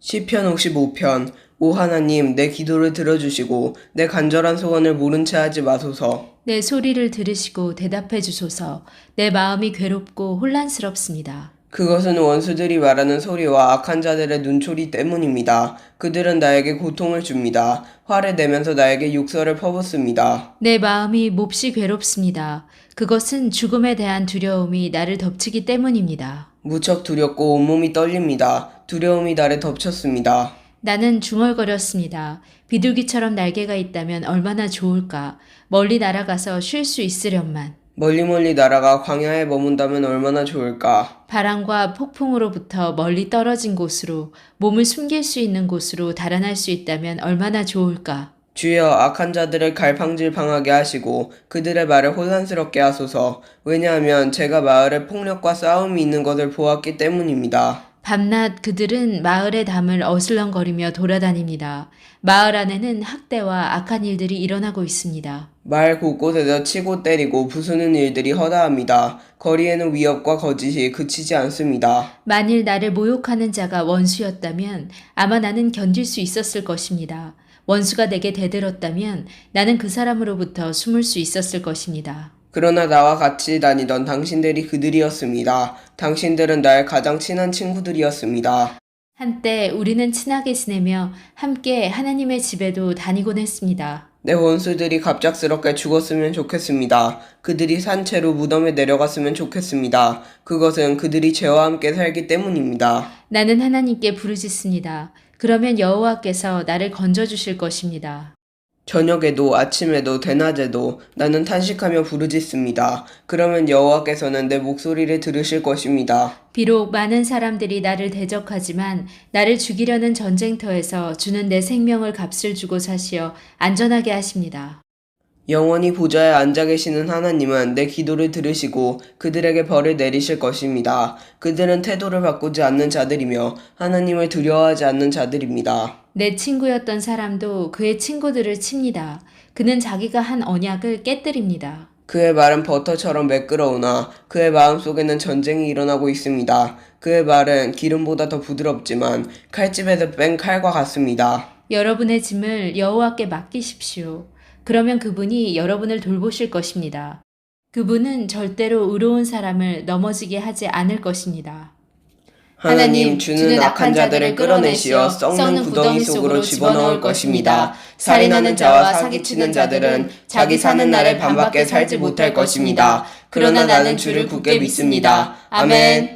시편 55편 오 하나님 내 기도를 들어주시고 내 간절한 소원을 모른 채 하지 마소서 내 소리를 들으시고 대답해 주소서. 내 마음이 괴롭고 혼란스럽습니다. 그것은 원수들이 말하는 소리와 악한 자들의 눈초리 때문입니다. 그들은 나에게 고통을 줍니다. 화를 내면서 나에게 욕설을 퍼붓습니다. 내 마음이 몹시 괴롭습니다. 그것은 죽음에 대한 두려움이 나를 덮치기 때문입니다. 무척 두렵고 온몸이 떨립니다. 두려움이 나를 덮쳤습니다. 나는 중얼거렸습니다. 비둘기처럼 날개가 있다면 얼마나 좋을까. 멀리 날아가서 쉴 수 있으련만. 멀리 멀리 날아가 광야에 머문다면 얼마나 좋을까. 바람과 폭풍으로부터 멀리 떨어진 곳으로 몸을 숨길 수 있는 곳으로 달아날 수 있다면 얼마나 좋을까. 주여 악한 자들을 갈팡질팡하게 하시고 그들의 말을 혼란스럽게 하소서. 왜냐하면 제가 마을에 폭력과 싸움이 있는 것을 보았기 때문입니다. 밤낮 그들은 마을의 담을 어슬렁거리며 돌아다닙니다. 마을 안에는 학대와 악한 일들이 일어나고 있습니다. 마을 곳곳에서 치고 때리고 부수는 일들이 허다합니다. 거리에는 위협과 거짓이 그치지 않습니다. 만일 나를 모욕하는 자가 원수였다면 아마 나는 견딜 수 있었을 것입니다. 원수가 내게 대들었다면 나는 그 사람으로부터 숨을 수 있었을 것입니다. 그러나 나와 같이 다니던 당신들이 그들이었습니다. 당신들은 나의 가장 친한 친구들이었습니다. 한때 우리는 친하게 지내며 함께 하나님의 집에도 다니곤 했습니다. 내 원수들이 갑작스럽게 죽었으면 좋겠습니다. 그들이 산채로 무덤에 내려갔으면 좋겠습니다. 그것은 그들이 죄와 함께 살기 때문입니다. 나는 하나님께 부르짖습니다. 그러면 여호와께서 나를 건져 주실 것입니다. 저녁에도 아침에도 대낮에도 나는 탄식하며 부르짖습니다. 그러면 여호와께서는 내 목소리를 들으실 것입니다. 비록 많은 사람들이 나를 대적하지만 나를 죽이려는 전쟁터에서 주는 내 생명을 값을 주고 사시어 안전하게 하십니다. 영원히 보좌에 앉아 계시는 하나님은 내 기도를 들으시고 그들에게 벌을 내리실 것입니다. 그들은 태도를 바꾸지 않는 자들이며 하나님을 두려워하지 않는 자들입니다. 내 친구였던 사람도 그의 친구들을 칩니다. 그는 자기가 한 언약을 깨뜨립니다. 그의 말은 버터처럼 매끄러우나 그의 마음 속에는 전쟁이 일어나고 있습니다. 그의 말은 기름보다 더 부드럽지만 칼집에서 뺀 칼과 같습니다. 여러분의 짐을 여호와께 맡기십시오. 그러면 그분이 여러분을 돌보실 것입니다. 그분은 절대로 의로운 사람을 넘어지게 하지 않을 것입니다. 하나님 주는 악한 자들을 끌어내시어 썩는 구덩이 속으로 집어넣을 것입니다. 살인하는 자와 사기치는 자들은 자기 사는 날에 반밖에 살지 못할 것입니다. 그러나 나는 주를 굳게 믿습니다. 아멘.